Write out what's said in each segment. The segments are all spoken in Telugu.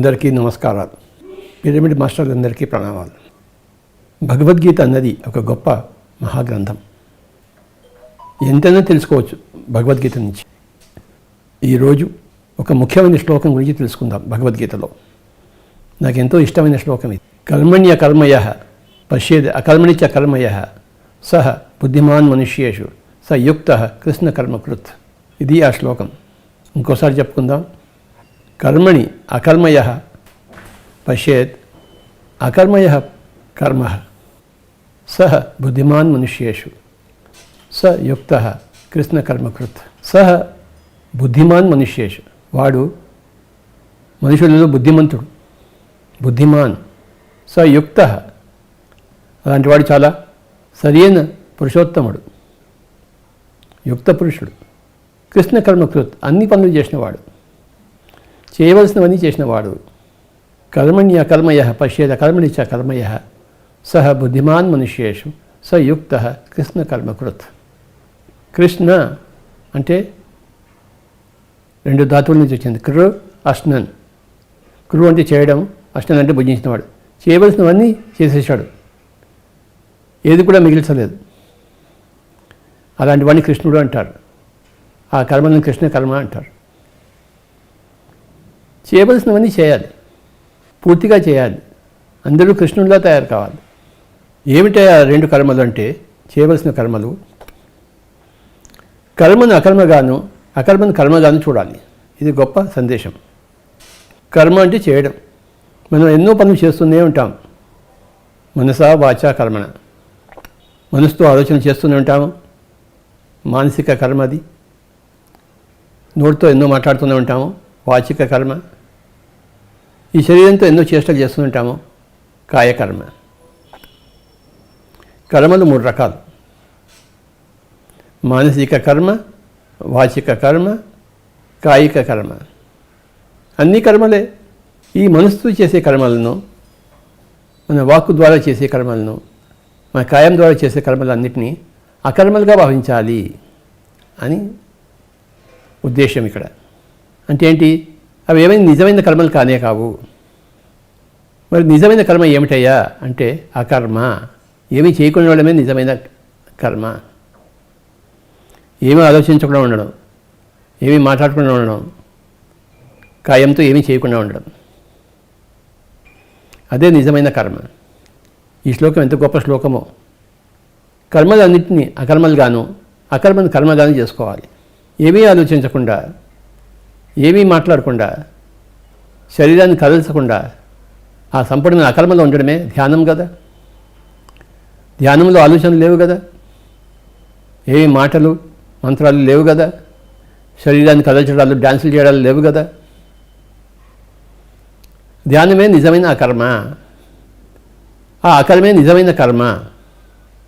అందరికీ నమస్కారాలు. పిరమిడ్ మాస్టర్లందరికీ ప్రణామాలు. భగవద్గీత అన్నది ఒక గొప్ప మహాగ్రంథం. ఎంతైనా తెలుసుకోవచ్చు భగవద్గీత నుంచి. ఈరోజు ఒక ముఖ్యమైన శ్లోకం గురించి తెలుసుకుందాం భగవద్గీతలో. నాకు ఎంతో ఇష్టమైన శ్లోకం ఇది. కర్మణ్య కర్మయ పశ్యేద్ అకర్మణిచ కర్మయ సహ బుద్ధిమాన్ మనుష్యేషు స యుక్త కృష్ణ కర్మకృత్ ఇది ఆ శ్లోకం. ఇంకోసారి చెప్పుకుందాం. కర్మణి అకర్మయ పశ్యేత్ అకర్మయ కర్మ సహ బుద్ధిమాన్ మనుష్యేషు స యుక్త కృష్ణకర్మకృత్ సహ బుద్ధిమాన్ మనుష్యేషు వాడు మనుషులలో బుద్ధిమంతుడు బుద్ధిమాన్ స యుక్త అలాంటి వాడు చాలా సరైన పురుషోత్తముడు యుక్త పురుషుడు కృష్ణకర్మకృత్ అన్ని పనులు చేసినవాడు చేయవలసినవన్నీ చేసినవాడు. కర్మణ్య కర్మయ పశ్యేద కర్మణిచ చ కర్మయ. సహ బుద్ధిమాన్ మనుష్యేషు స యుక్త కృష్ణ కర్మకృత్ కృష్ణ అంటే రెండు ధాతువుల నుంచి వచ్చింది. క్రు అష్ణన్. క్రు అంటే చేయడం అష్ణన్ అంటే భుజించినవాడు. చేయవలసినవన్నీ చేసేసాడు. ఏది కూడా మిగిల్చలేదు. అలాంటి వాడిని కృష్ణుడు అంటారు. ఆ కర్మలను కృష్ణ కర్మ అంటారు. చేయవలసినవన్నీ చేయాలి. పూర్తిగా చేయాలి. అందరూ కృష్ణుడిలా తయారు కావాలి. ఏమిటా రెండు కర్మలు అంటే? చేయవలసిన కర్మలు. కర్మను అకర్మగాను అకర్మను కర్మగాను చూడాలి. ఇది గొప్ప సందేశం. కర్మ అంటే చేయడం. మనం ఎన్నో పనులు చేస్తూనే ఉంటాం. మనసా వాచా కర్మణ. మనసుతో ఆలోచన చేస్తూనే ఉంటాము. మానసిక కర్మ అది. నోటితో ఎన్నో మాట్లాడుతూనే ఉంటాము. వాచిక కర్మ. ఈ శరీరంతో ఎన్నో చేష్టలు చేస్తుంటాము కాయకర్మ. కర్మలు మూడు రకాలు. మానసిక కర్మ వాచిక కర్మ కాయిక కర్మ. అన్ని కర్మలే ఈ మనసుతో చేసే కర్మలను మన వాక్కు ద్వారా చేసే కర్మలను మన కాయం ద్వారా చేసే కర్మలన్నింటినీ అకర్మలుగా భావించాలి అని ఉద్దేశం ఇక్కడ. అంటే ఏంటి అవి ఏమైనా నిజమైన కర్మలు కానే కావు. మరి నిజమైన కర్మ ఏమిటయ్యా? అంటే అకర్మ. ఏమీ చేయకుండా ఉండడమే నిజమైన కర్మ. ఏమీ ఆలోచించకుండా ఉండడం. ఏమీ మాట్లాడకుండా ఉండడం. కాయంతో ఏమీ చేయకుండా ఉండడం. అదే నిజమైన కర్మ. ఈ శ్లోకం ఎంత గొప్ప శ్లోకమో. కర్మలన్నింటినీ అకర్మలుగాను అకర్మను కర్మగాను చేసుకోవాలి. ఏమీ ఆలోచించకుండా ఏమీ మాట్లాడకుండా శరీరాన్ని కదల్చకుండా ఆ సంపూర్ణ అకల్మలో ఉండడమే ధ్యానం కదా? ధ్యానంలో ఆలోచనలు లేవు కదా? ఏమి మాటలు మంత్రాలు లేవు కదా? శరీరాన్ని కదల్చడాలు డ్యాన్సులు చేయడాలు లేవు కదా? ధ్యానమే నిజమైన ఆ కర్మ. ఆ అకర్మే నిజమైన కర్మ.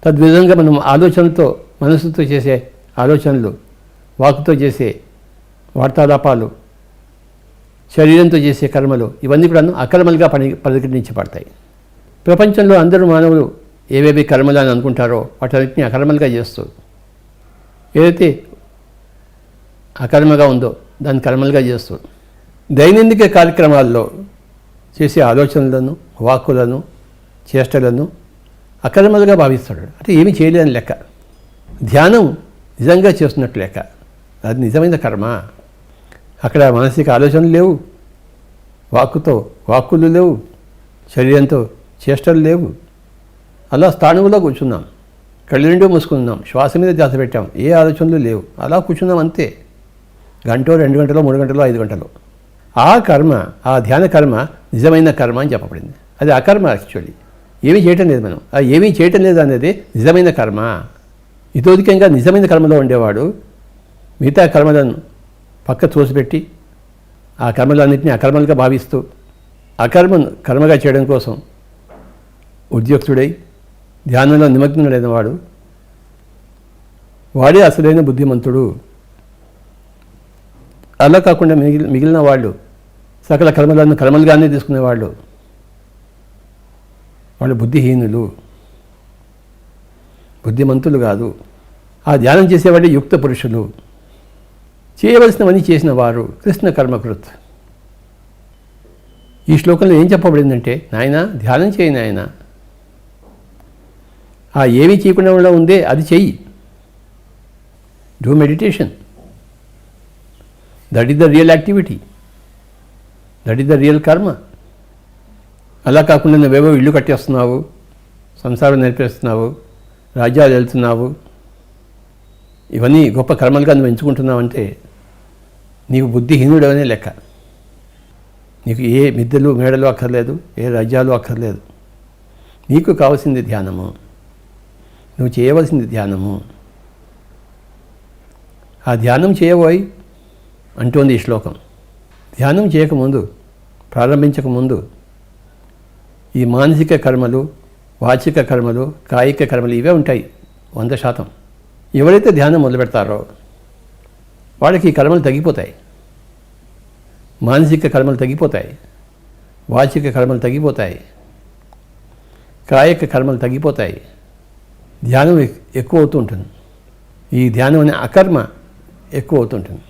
తద్విధంగా మనం ఆలోచనతో మనసుతో చేసే ఆలోచనలు వాకుతో చేసే వార్తాలాపాలు శరీరంతో చేసే కర్మలు ఇవన్నీ కూడా అకర్మలుగా పని పరిగణించబడతాయి. ప్రపంచంలో అందరూ మానవులు ఏవేవి కర్మలు అని అనుకుంటారో వాటన్నిటిని అకర్మలుగా చేస్తూ ఏదైతే అకర్మగా ఉందో దాన్ని కర్మలుగా చేస్తూ దైనందిక కార్యక్రమాల్లో చేసే ఆలోచనలను వాక్కులను చేష్టలను అకర్మలుగా భావిస్తాడు. అంటే ఏమీ చేయలేని లెక్క. ధ్యానం నిజంగా చేస్తున్నట్టు లెక్క. అది నిజమైన కర్మ. అక్కడ మానసిక ఆలోచనలు లేవు. వాక్కుతో వాక్కులు లేవు. శరీరంతో చేష్టలు లేవు. అలా స్థానంలో కూర్చున్నాం. కళ్ళు రెండో మూసుకున్నాం. శ్వాస మీద ధ్యాస పెట్టాం. ఏ ఆలోచనలు లేవు. అలా కూర్చున్నాం అంతే. గంటో రెండు గంటలో మూడు గంటలో ఐదు గంటలో. ఆ కర్మ ఆ ధ్యాన కర్మ నిజమైన కర్మ అని చెప్పబడింది. అది అకర్మ యాక్చువల్లీ ఏమీ చేయటం లేదు మనం. అది ఏమీ చేయటం లేదు అనేది నిజమైన కర్మ. ఇతోధికంగా నిజమైన కర్మలో ఉండేవాడు మిగతా కర్మలను పక్క తోసిపెట్టి ఆ కర్మలన్నింటినీ అకర్మలుగా భావిస్తూ అకర్మను కర్మగా చేయడం కోసం ఉద్యోక్తుడై ధ్యానంలో నిమగ్నుడైన వాడు వాడే అసలైన బుద్ధిమంతుడు. అలా కాకుండా మిగిలి మిగిలిన వాళ్ళు సకల కర్మలను కర్మలుగానే తీసుకునేవాళ్ళు. వాళ్ళు బుద్ధిహీనులు. బుద్ధిమంతులు కాదు. ఆ ధ్యానం చేసేవాడే యుక్త పురుషులు. చేయవలసినవన్నీ చేసిన వారు కృష్ణ కర్మకృత్ ఈ శ్లోకంలో ఏం చెప్పబడిందంటే నాయన ధ్యానం చేయి నాయన. ఆ ఏమీ చేయకుండా ఉందే అది చెయ్యి. Do meditation that is the real activity that is the real karma అలా కాకుండా నువ్వేవో ఇల్లు కట్టేస్తున్నావు సంసారం నేర్పేస్తున్నావు రాజ్యాలు వెళ్తున్నావు ఇవన్నీ గొప్ప కర్మలుగా నువ్వు ఎంచుకుంటున్నావు అంటే నీకు బుద్ధిహీనుడు అనే లెక్క. నీకు ఏ మిద్దెలు మేడలు అక్కర్లేదు ఏ రజ్యాలు అక్కర్లేదు. నీకు కావాల్సింది ధ్యానము. నువ్వు చేయవలసింది ధ్యానము. ఆ ధ్యానం చేయబోయి అంటోంది ఈ శ్లోకం. ధ్యానం చేయకముందు ప్రారంభించకముందు ఈ మానసిక కర్మలు వాచిక కర్మలు కాయిక కర్మలు ఇవే ఉంటాయి వంద శాతం. ఎవరైతే ధ్యానం మొదలు పెడతారో వాళ్ళకి ఈ కర్మలు తగ్గిపోతాయి. మానసిక కర్మలు తగ్గిపోతాయి. వాచిక కర్మలు తగ్గిపోతాయి. కాయక కర్మలు తగ్గిపోతాయి. ధ్యానం ఎక్కువ అవుతుంటుంది ఈ ధ్యానం అనే అకర్మ ఎక్కువ అవుతుంటుంది